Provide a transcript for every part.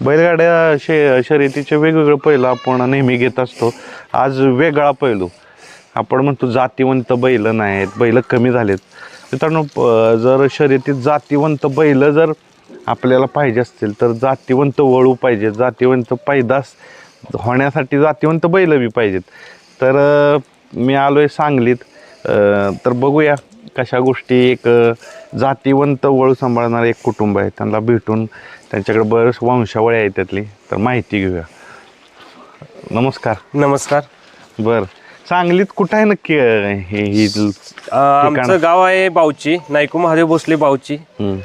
बैलगाड्या शे शर्यतीचे वेगवेगळं पहिलं आपण नेहमी घेत असतो. आज वेगळा पैलू. आपण म्हणतो जातीवंत बैल नाहीत बैल कमी झालेत. मित्रांनो जर शर्यतीत जातीवंत बैल जर आपल्याला पाहिजे असतील तर जातीवंत वळू पाहिजे जातीवंत पैदास होण्यासाठी जातीवंत बैल बी पाहिजेत. तर मी आलो आहे सांगलीत तर बघूया कशा गोष्टी एक जातीवंत वळू सांभाळणारं एक कुटुंब आहे. त्यांना भेटून त्यांच्याकडे बरेच वंशावळी आहे त्यातली. तर माहिती घेऊया. नमस्कार. नमस्कार. बर. सांगलीत कुठं आहे नक्की अं, हे ही अ, आमचं गाव आहे बावची नायकू महादेव भोसले बावची.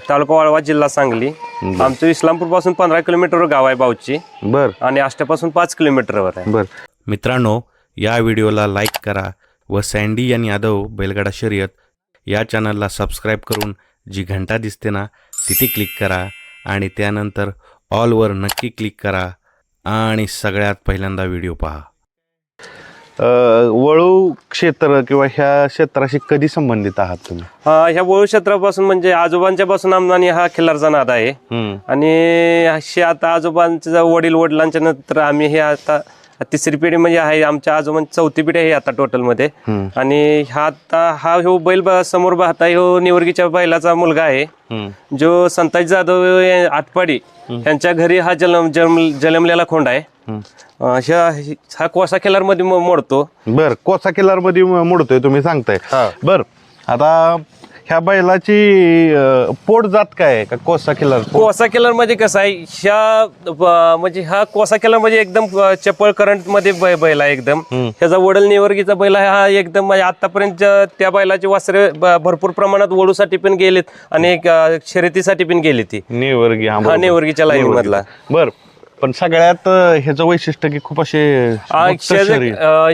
तालुका वाळवा जिल्हा सांगली. आमचं इस्लामपूरपासून पंधरा किलोमीटरवर गाव आहे बावची. बर. आणि आष्ट्यापासून पाच किलोमीटरवर आहे. बर. मित्रांनो या व्हिडिओला लाईक करा व सँडी आणि यादव बैलगाडा शर्यत या चॅनलला सबस्क्राईब करून जी घंटा दिसते ना तिथे क्लिक करा. आणि त्यानंतर ऑलवर नक्की क्लिक करा आणि सगळ्यात पहिल्यांदा व्हिडिओ पहा. अं, वळू क्षेत्र किंवा ह्या क्षेत्राशी कधी संबंधित आहात तुम्ही? अ, ह्या वळू क्षेत्रापासून म्हणजे आजोबांच्या पासून आमदानी हा खिल्लारचा नाद आहे. आणि अशी आता आजोबांच्या वडील वडिलांच्या नंतर आम्ही हे आता तिसरी पिढी म्हणजे आहे आमच्या आजोबांची चौथी पिढी आहे आता टोटलमध्ये. आणि हा आता हा ह्यो बैल ब- समोर पाहता ह्यो निवर्गीच्या बैलाचा मुलगा आहे. जो संताजी जाधव आटपाडी यांच्या घरी हा जन्म जन्म जन्मलेला खोंड आहे हम्म. अं, ह्या हा कोसा केलारमध्ये म- मोडतो बर कोसा किल्लारमध्ये मोडतोय तुम्ही सांगताय. बर आता ह्या बैलाची अं, पोट जात काय आहे? का कोसा किल्लार कोसा केलरमध्ये कसं आहे ह्या ब- म्हणजे हा कोसा केलर म्हणजे एकदम अं, चपळ करंटमध्ये बै- बैल आहे एकदम. ह्याचा वडल निवर्गीचा बैल आहे हा एकदम म्हणजे आतापर्यंत त्या बैलाची वासरे ब- भरपूर प्रमाणात वडूसाठी पण गेलेत आणि एक, अं, शर्यतीसाठी पण गेली ती. नेवर्गी हा हा. नेवर्गीच्या लाईन मधला. बर. पण सगळ्यात ह्याचं वैशिष्ट्य की खूप असे.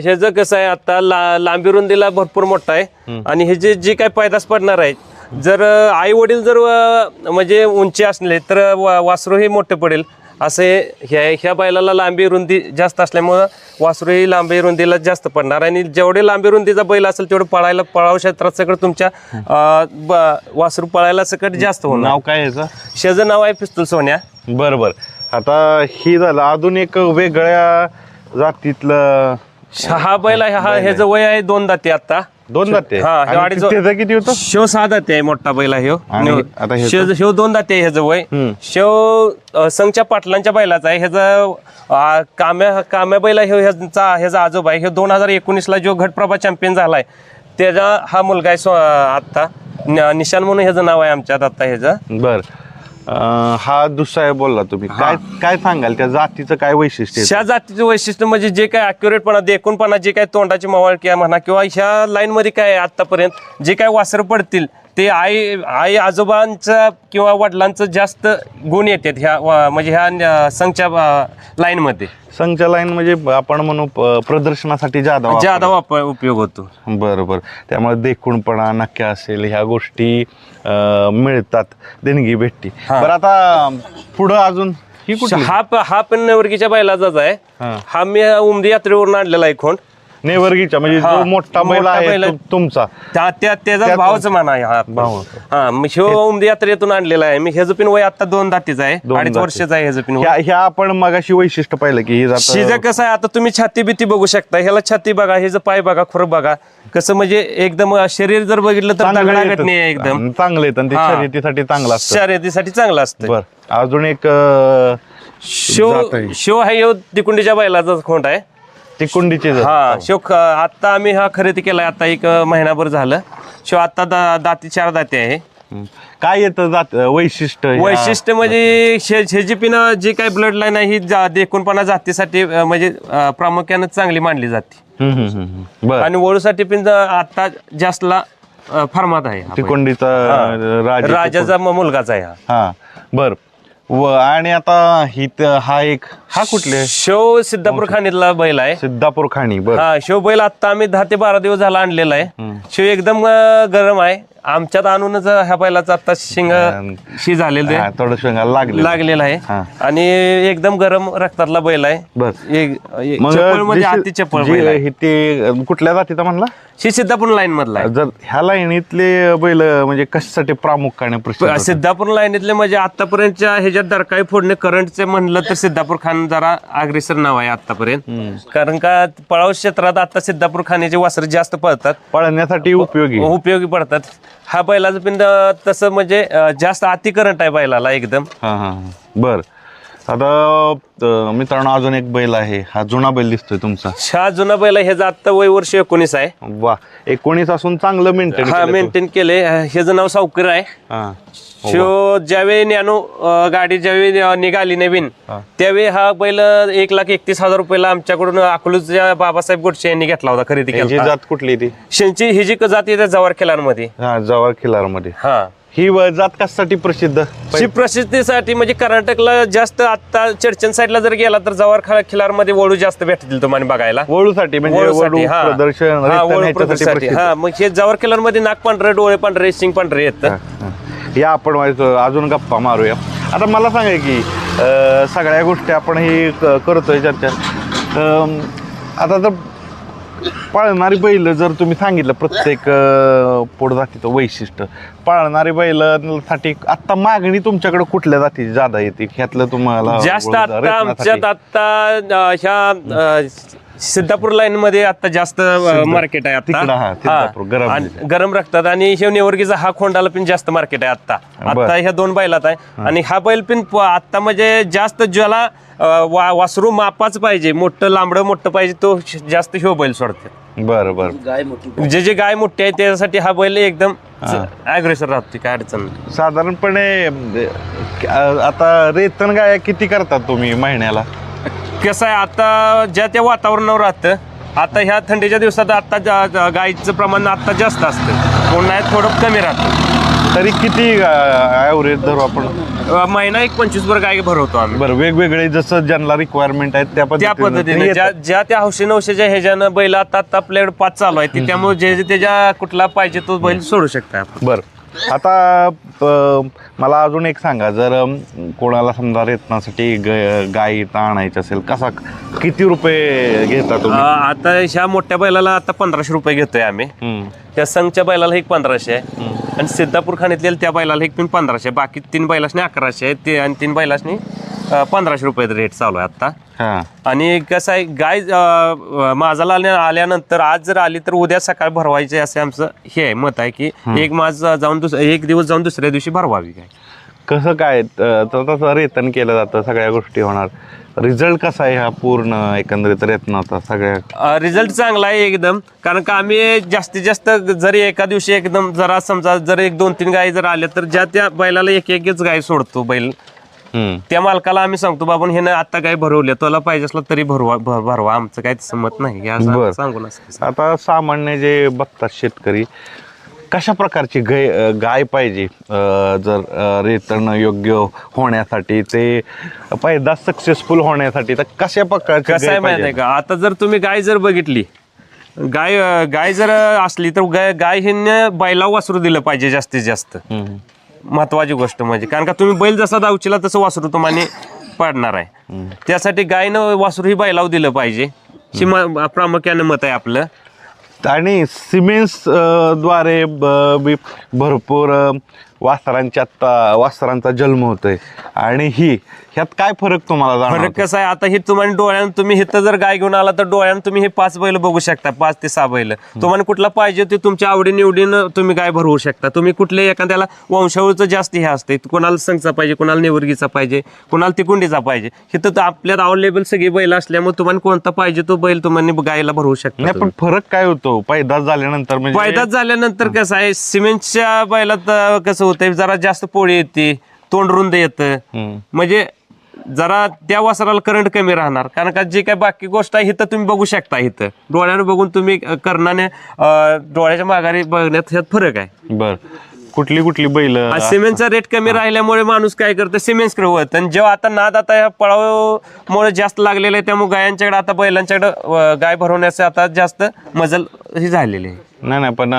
ह्याचं कसं आहे आता ला- लांबी रुंदीला भरपूर मोठा आहे. आणि हे जे जे काय पैदास पडणार आहे. जर आई वडील जर म्हणजे उंची असले तर वासरू हे मोठं पडेल. असे ह्या ह्या बैलाला लांबी रुंदी जास्त असल्यामुळं वासरू ही लांबी रुंदीला जास्त पडणार. आणि जेवढे लांबी रुंदीचा बैल असेल तेवढं पळायला पळाव क्षेत्रात सगळं तुमच्या वासरू पळायला सकट जास्त होणार. नाव काय याचं? शेजं नाव आहे पिस्तूल सोन्या. बर बर. आता ही झालं अजून एक वेगळ्या जातीतलं हा बैल आहे. हा ह्याचं वय आहे दोन दाते आता. दोन दाते हा, ह्यो आणि अडीच- त्याचं किती होतं? शेव सहा दाते आहे मोठा बैल आहे ह्यो. आणि आता ह्याचं? शेव शेव दोन दाते आहे ह्याचं वय. शेव अ, संघच्या पाटलांच्या बैलाचा आहे. ह्याचा काम्या काम्या बैल आहे ह्यो ह्याचा ह्याचा आजोबा आहे. ह्यो दोन हजार एकोणीसला जो घटप्रभा चॅम्पियन झालाय त्याचा हा मुलगा आहे आत्ता. न- निशान म्हणून ह्याचं नाव आहे आमच्यात आता ह्याचं. बर. अं, हा दुसरा आहे बोलला तुम्ही. काय काय सांगाल? त्या जातीचं काय वैशिष्ट्य आहे? ह्या जातीचं वैशिष्ट्य म्हणजे जे काय अॅक्युरेटपणा देखूनपणा जे काय तोंडाची मवाळ किंवा म्हणा किंवा ह्या लाईन मध्ये काय आतापर्यंत जे काय वासरं पडतील ते आई आई आजोबांचा किंवा वडिलांचं जास्त गुण येतात ह्या वा- म्हणजे ह्या संघच्या लाईन मध्ये संघच्या लाईन म्हणजे आपण म्हणू प- प्रदर्शनासाठी जादा वापर- ज्यादा वापर उपयोग होतो. बरं बरं त्यामुळे देखूनपणा नक्की असेल ह्या गोष्टी अं, मिळतात. देणगी भेटती. बरं आता पुढं अजून ही कुठली? हा प- हा पण नवर्गीच्या बैलाचाच आहे. हा. हा मी उमदी यात्रेवरून आणलेला आहे खोंड नेवर्गीचा म्हणजे जो मोठा बैल मोठा आहे बैल आहे. तो तुमचा. त्या त्या त्याचा भावच म्हणा आहे हा भाव. हा मी उमदी यात्रेतून आणलेला आहे. मी ह्याचं पिन वय आता दोन दातीचं आहे. दोन अडीच दाती. वर्षाचं आहे ह्याचं पिन वय. ह्या ह्या आपण मगाशी वैशिष्ट्य पाहिलं की ही जात शिजा कसं आहे? आता तुम्ही छाती बिती बघू शकता. ह्याला छाती बघा ह्याचं पाय बघा खुरं बघा. कसं म्हणजे एकदम शरीर जर बघितलं तर नाही आहे एकदम. चांगलं येतं आणि ते हा. शर्यतीसाठी चांगलं असतं. शर्यतीसाठी चांगलं असतं. बर. अजून एक अं, शो आहे. शो हा ह्यो तिकुंडीच्या बैलाचा खोंड आहे. ती कुंडीची जात. हा शो ख- आता आम्ही हा खरेदी केलाय आता एक महिनाभर झालं. शो आता दा- दाती चार दाती आहे. हम्म. काय येतं जात वैशिष्ट्य ह्या- वैशिष्ट्य म्हणजे शे- ह्याची पिन जी काही ब्लड लाईन आहे ही जा- देखूनपणा जातीसाठी अं, म्हणजे अं, प्रामुख्यानं चांगली मानली जाते. हम्म, हम्म, हम्म, हम्म. बर. आणि वळूसाठी पिन आता जास्तला फार्मात आहे हा ती बैल. कुंडीचा राजा राजाचा म- मुलगाच आहे हा. हा बर. व आणि आता ही त- हा एक हा कुठले? शो सिद्धापूर खाणीतला बैल आहे. सिद्धापूर खाणी बर. हा शो बैल आता आम्ही दहा ते बारा दिवस झाला आणलेला आहे. शो एकदम अं, गरम आहे. आमच्यात आणूनच ह्या बैलाचं आता शिंग शी झालेलं हा, आहे थोडं शेंगाला लागले लागलेला आहे. आणि एकदम गरम रक्तातला बैल आहे. एक- चप्पल म्हणजे अति बैल आहे. ते कुठल्या जातीचा म्हणला? ही सिद्धापूर लाईन मधला आहे. जर ह्या लाईनीतले बैल म्हणजे कशासाठी प्रामुख्याने प्रसिद्ध होते? सिद्धापूर लाईनीतले म्हणजे आतापर्यंतच्या ह्याच्यात दरकाळी फोडणे करंटचे म्हणलं तर सिद्धापूर खान जरा अग्रेसर नाव आहे आतापर्यंत. कारण का पळाव क्षेत्रात आता सिद्धापूर खाण्याचे वासर जास्त पळतात. पळण्यासाठी उपयोगी. उपयोगी पडतात. हा बैलाचं पिंड तसं म्हणजे जास्त अति करंट आहे बैलाला एकदम. हा हा हा. बर. आता मित्रांनो अजून एक बैल आहे. हा जुना बैल दिसतोय तुमचा. हा जुना बैल आहे ह्याचं आता वय वर्ष एकोणीस आहे. वा. एकोणीस असून चांगलं मेंटेन हा मेंटेन केले ह्याचं नाव सावकर आहे. हा. शो ज्यावेळी नॅनो अं, गाडी ज्यावेळी अं, निघाली नवीन हा. त्यावेळी हा बैल एक लाख एकतीस हजार रुपयाला आमच्याकडून अकलूजच्या बाबासाहेब गोडसे यांनी घेतला होता खरेदी केला जात कुठली ती? शेंची ही जी जात येते जवार खेळांमध्ये हा जवार खिलारमध्ये हा. ही व- जात कशासाठी प्रसिद्ध ही प्रसिद्धीसाठी म्हणजे कर्नाटकला जास्त आता चर्चन साईडला जर गेला तर जवार खिलारमध्ये वळू जास्त भेटतील तुम्हाला बघायला वळूसाठी म्हणजे वळू हा. प्रदर्शन वळू प्रदर्शनासाठी. हा मग हे किल्लरमध्ये नाक पांढरे डोळे पांढरे शिंग पांढरे येत. या आपण अजून गप्पा मारूया आता मला सांगा की सगळ्या गोष्टी आपण ही करतोय चर्चा आता तर पाळणारी बैल जर तुम्ही सांगितलं प्रत्येक पोट जातीचं वैशिष्ट्य. पाळणारी बैलांसाठी आता मागणी तुमच्याकडे कुठल्या जातीची जादा येते? ह्यातलं तुम्हाला जास्त आता. आमच्यात आता ह्या सिद्धापूर लाईन मध्ये आता जास्त मार्केट आहे हा, आता गरम रखतात आणि हे नेवर्गीचा हा खोंडाला पण जास्त मार्केट आहे आता. आता ह्या दोन बैलात आहे. आणि हा बैल पण आता म्हणजे जास्त ज्याला वासरू मापाच पाहिजे. मोठं लांबडं मोठं पाहिजे तो जास्त ह्यो बैल सोडते. बरं बरं. जे जे गाय मोठी आहे त्याच्यासाठी हा बैल एकदम अग्रेसर राहतो काय अडचण नाही. साधारणपणे अं, आता रेतन गाया किती करतात तुम्ही महिन्याला? कसं आहे आता ज्या त्या वातावरणावर राहतं आता ह्या थंडीच्या दिवसात आता जा- जा- गाईचं प्रमाण आता जास्त असतं. उन्हाळ्यात थोडं कमी राहतं. तरी किती ॲव्हरेज धरू आपण? अं, महिना एक पंचवीस वर गाय भरवतो आम्ही. बरं वेगवेगळे जसं ज्यांना रिक्वायरमेंट आहेत त्या त्या पद्धतीने ज्या ज्या त्या हौशी नवशेच्या ह्याच्यानं बैल आता आता आपल्याकडे पाच चालू आहे त्यामुळे जे जे त्याच्या कुठला पाहिजे तो बैल सोडू शकता आपण. बरं. आता प- मला अजून एक सांगा जर अम, कोणाला समजा रेतनासाठी ग- गाई इथं आणायची असेल कसा किती रुपये घेता तुम्ही? आता ह्या मोठ्या बैलाला आता पंधराशे रुपये घेतोय आम्ही. हम्म. त्या संघच्या बैलाला एक पंधराशे आहे. आणि सिद्धापूर खाणीतल्या त्या बैलाला एक पण पंधराशे बाकी तीन बैलासनी अकराशे आहे ते आणि तीन बैलासनी अं, पंधराशे रुपये रेट चालू आहे आता हा. आणि कसं आहे गाय अं, आल्या- आल्यानंतर आज जर आली तर उद्या सकाळ भरवायचे असे आमचं हे आहे मत आहे की एक माझ जाऊन दुस एक दिवस जाऊन दुसऱ्या दिवशी भरवावी गाय कसं काय अ, तर तसं रेतन केलं जातं सगळ्या गोष्टी होणार. रिझल्ट कसा आहे हा पूर्ण एकंदरीत रेतनाचा सगळ्या? रिझल्ट चांगला आहे एकदम. कारण का आम्ही जास्तीत जास्त जरी एका दिवशी एकदम जरा समजा जर एक दोन तीन गाय जर आल्या तर ज्या त्या बैलाला एक एकच गाय सोडतो बैल. त्या मालकाला आम्ही सांगतो बाबा हे आता काय भरवले तुला पाहिजे असला तरी भरवा भर- भरवा. आमचं काय तसं मत नाही. हे असं बर. सांगून असं आता सामान्य जे बघतात शेतकरी कशा प्रकारची गाय गाय पाहिजे अ, जर अ, रेतन योग्य होण्यासाठी ते पैदा सक्सेसफुल होण्यासाठी तर कशा प्रकारची कसं गाय आहे माहिती आहे पाहिजे का? आता जर तुम्ही गाय जर बघितली गाय गाय जर असली तर गाय गाय हे बैला वासरू दिलं पाहिजे जास्तीत जास्त. हम्म. महत्वाची गोष्ट म्हणजे. कारण का तुम्ही बैल जसा दावचीला तसं वासरू तुम्हाला पडणार आहे. त्यासाठी गायनं वासरू ही बैलाव दिलं पाहिजे. ही म- प्रामुख्यानं मत आहे आपलं. आणि सिमेंट्स अ, द्वारे ब- बी- भरपूर अ, वासरांच्या आता वासरांचा जन्म होतोय. आणि ही ह्यात काय फरक तुम्हाला फरक कसं आहे? आता हे तुम्हाला डोळ्यानं तुम्ही इथं जर गाय घेऊन आला तर डोळ्यानं तुम्ही हे पाच बैल बघू शकता पाच ते सहा बैल. तुम्हाला कुठला पाहिजे ते तुमच्या आवडी निवडीनं तुम्ही गाय भरवू शकता. तुम्ही कुठल्या एखाद्याला वंशावळचं जास्त हे असते कोणाला संघचा पाहिजे कोणाला निवर्गीचा पाहिजे कोणाला तिकुंडीचा पाहिजे. इथं तर आपल्यात अवेलेबल सगळी बैल असल्यामुळे तुम्हाला कोणता पाहिजे तो बैल तुम्हाला गायला भरवू शकता नाही पण फरक काय होतो? पैदास झाल्यानंतर म्हणजे झाल्यानंतर कसं आहे सिमेंटच्या बैलात अं, कसं होतंय जरा जास्त पोळी येते तोंड रुंद येतं. हम्म. म्हणजे जरा त्या वासराला करंट कमी राहणार. कारण का जे काय बाकी गोष्ट आहे इथं तुम्ही बघू शकता इथं डोळ्यानं बघून तुम्ही कर्णाने डोळ्याच्या माघारी बघण्यात ह्यात फरक आहे. बर. कुठली कुठली बैल? सिमेंटचा रेट कमी राहिल्यामुळे माणूस काय करतो सिमेंट होत. आणि जेव्हा आता नाद आता या पळामुळे जास्त लागलेलं आहे त्यामुळे गायांच्याकडे आता बैलांच्याकडे गाय भरवण्याचे आता जास्त मजल ही झालेली आहे. नाही नाही पण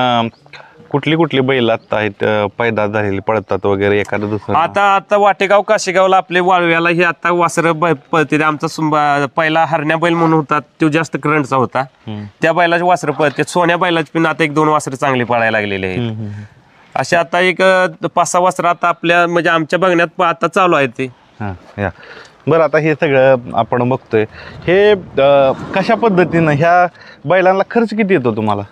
कुठली कुठली बैल आता आहेत अं, पैदा झालेली पळतात वगैरे एखादं दुसरं आता आता वाटेगाव काशेगावला आपले वाळव्याला हे आता वासर पळते. आमचा सुंबा- पहिला हरण्या बैल म्हणून होता तो जास्त करंटचा होता. त्या बैलाचे वासरं पळते. सोन्या बैलाची पण आता एक दोन वासरं चांगली पळायला लागलेली आहेत. असे आता एक अं, पाच सहा वासरं आता आपल्या म्हणजे आमच्या बघण्यात प- आता चालू आहे ते. हां या. बरं आता हे सगळं आपण बघतोय. हे अं, कशा पद्धतीनं ह्या बैलांना खर्च किती येतो तुम्हाला?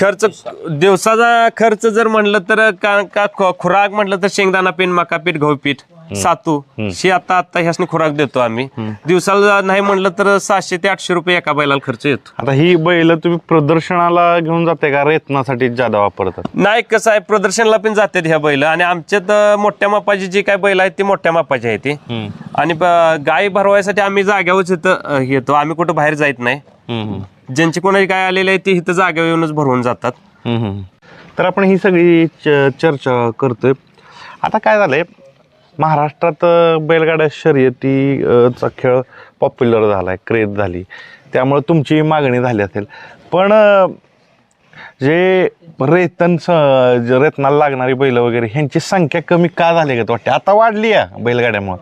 खर्च दिवसाचा खर्च जर म्हणलं तर का का खु- खुराक म्हटलं तर शेंगदाणा पीठ मका पीठ गहू पीठ. सातू हे आता आता ह्यासनी खुराक देतो आम्ही. दिवसाला नाही म्हणलं तर सहाशे ते आठशे रुपये एका बैलाला खर्च येतो. आता ही बैल तुम्ही प्रदर्शनाला घेऊन जाते का? रेतनासाठी ज्यादा वापरतात. नाही कसं आहे प्रदर्शनला पण जातात ह्या बैल. आणि आमच्यात मोठ्या मापाची जी काय बैल आहेत ती मोठ्या मापाची आहे ती. आणि गाय भरवायसाठी आम्ही जाग्यावरच इथं येतो. आम्ही कुठं बाहेर जात नाही. ज्यांची कोणाची गाय आलेली आहे ती इथं जागेवर येऊनच भरवून जातात. तर आपण ही सगळी चर्चा करतोय. आता काय झालंय महाराष्ट्रात अं, बैलगाड्या शर्यती अं, चा खेळ पॉप्युलर झाला आहे क्रेज झाली. त्यामुळे तुमची मागणी झाली असेल. पण अं, जे रेतन स- जे रेतनाला लागणारी बैल वगैरे ह्यांची संख्या कमी का झाली का वाटते? आता वाढली आहे बैलगाड्यामुळं.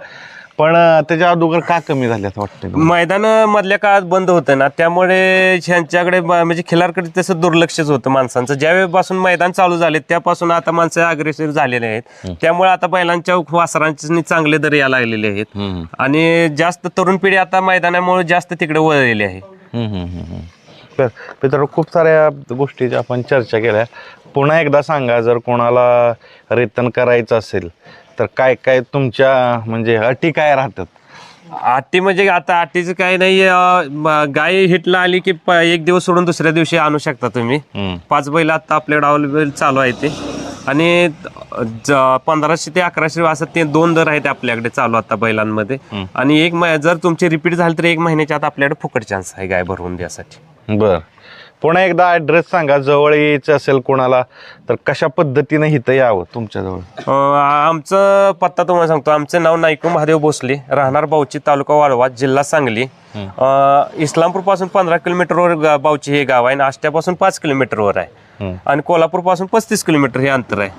पण अं, त्याच्या अगोदर का कमी झाली असं वाटतं? मैदान मधल्या काळात बंद होतं ना त्यामुळे ह्यांच्याकडे ब- म्हणजे खिलारकडे तसं दुर्लक्षच होतं माणसांचं. ज्यावेळेपासून मैदान चालू झाले त्यापासून आता माणसं अग्रेसिव्ह झालेले आहेत. त्यामुळे आता बैलांच्या वासरांचे चांगले दर यायला लागलेले आहेत. आणि जास्त तरुण पिढी आता मैदानामुळे जास्त तिकडे वळलेली आहे. हम्म, हम्म, हम्म, हम्म. तर मित्रांनो खूप साऱ्या गोष्टीच्या आपण चर्चा केल्या. पुन्हा एकदा सांगा जर कोणाला रेतन करायचं असेल तर काय काय तुमच्या म्हणजे अटी काय राहतात? आटी म्हणजे आता आटीचं काही नाही अं, म- गाय हिटला आली की प- एक दिवस सोडून दुसऱ्या दिवशी आणू शकता तुम्ही. पाच बैल आता आपल्याकडे अवेलेबल चालू आहे ते. आणि ज- पंधराशे ते अकराशे असं ते दोन दर आहेत आपल्याकडे चालू आता बैलांमध्ये. आणि एक जर तुमची रिपीट झाली तर एक महिन्याच्या आत आपल्याकडे फुकट चान्स आहे गाय भरवून द्यासाठी. बर. पुन्हा एकदा ऍड्रेस सांगा जवळ यायचं असेल कोणाला तर कशा पद्धतीनं इथं यावं तुमच्याजवळ? अं, आमचं पत्ता तुम्हाला सांगतो. आमचं नाव नायकू महादेव भोसले राहणार बावची तालुका वाळवा जिल्हा सांगली. इस्लामपूरपासून पंधरा किलोमीटरवर गा- बावची हे गाव आहे आणि आष्ट्यापासून पाच किलोमीटरवर आहे. आणि कोल्हापूरपासून पस्तीस किलोमीटर हे अंतर आहे.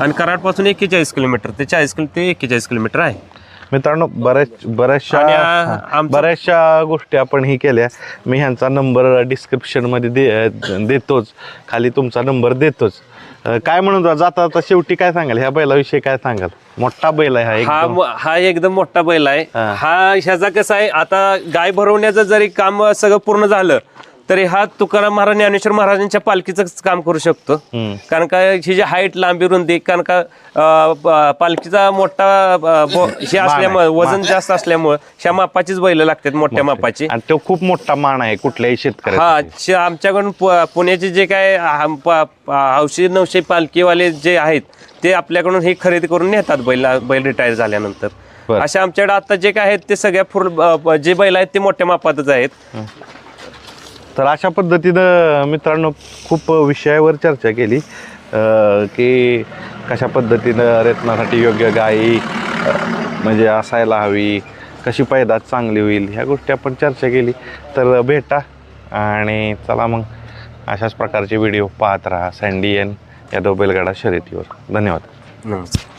आणि कराडपासून एक्केचाळीस किलोमीटर ते चाळीस किलो ते एक्केचाळीस किलोमीटर आहे. मित्रांनो बऱ्याच बऱ्याचशा आणि, आ, आमचं- बऱ्याचशा गोष्टी आपण ही केल्या. मी ह्यांचा नंबर डिस्क्रिप्शनमध्ये दे देतोच. खाली तुमचा नंबर देतोच. अं, काय म्हणून जा- जाता आता शेवटी काय सांगाल? ह्या बैलाविषयी काय सांगाल? मोठा बैल आहे हा हा एकदम. म- हा एकदम मोठा बैल आहे. हा. हा ह्याचा कसं आहे आता गाय भरवण्याचं जरी काम सगळं पूर्ण झालं तरी हा तुकाराम महाराज ज्ञानेश्वर महाराजांच्या पालखीचं काम करू शकतो. कारण का ही जी हाईट लांबी रुंदी कारण का अं, पालखीचा मोठा अं, बो- हे असल्यामुळे वजन जास्त असल्यामुळे ह्या मापाचीच बैल लागतात मोठ्या मापाची. आणि तो खूप मोठा मान आहे कुठल्याही शेतकऱ्याचा. हा श- आमच्याकडून पु- पुण्याचे जे काय हा- प- प- हौशी नवशे पालखीवाले जे आहेत ते आपल्याकडून ही खरेदी करून नेतात बैल बैल रिटायर झाल्यानंतर. बरं. अशा आमच्याकडे आता जे काय आहेत ते सगळ्या फुल ब- जे बैल आहेत ते मोठ्या मापातच आहेत. तर अशा पद्धतीनं मित्रांनो खूप विषयावर चर्चा केली की कशा पद्धतीनं रेतनासाठी योग्य गायी म्हणजे असायला हवी कशी पैदास चांगली होईल ह्या गोष्टी आपण चर्चा केली. तर भेटा आणि चला मग अशाच प्रकारचे व्हिडिओ पाहत राहा सँडियन यादव बैलगाडा शर्यतीवर. धन्यवाद. नमस्कार.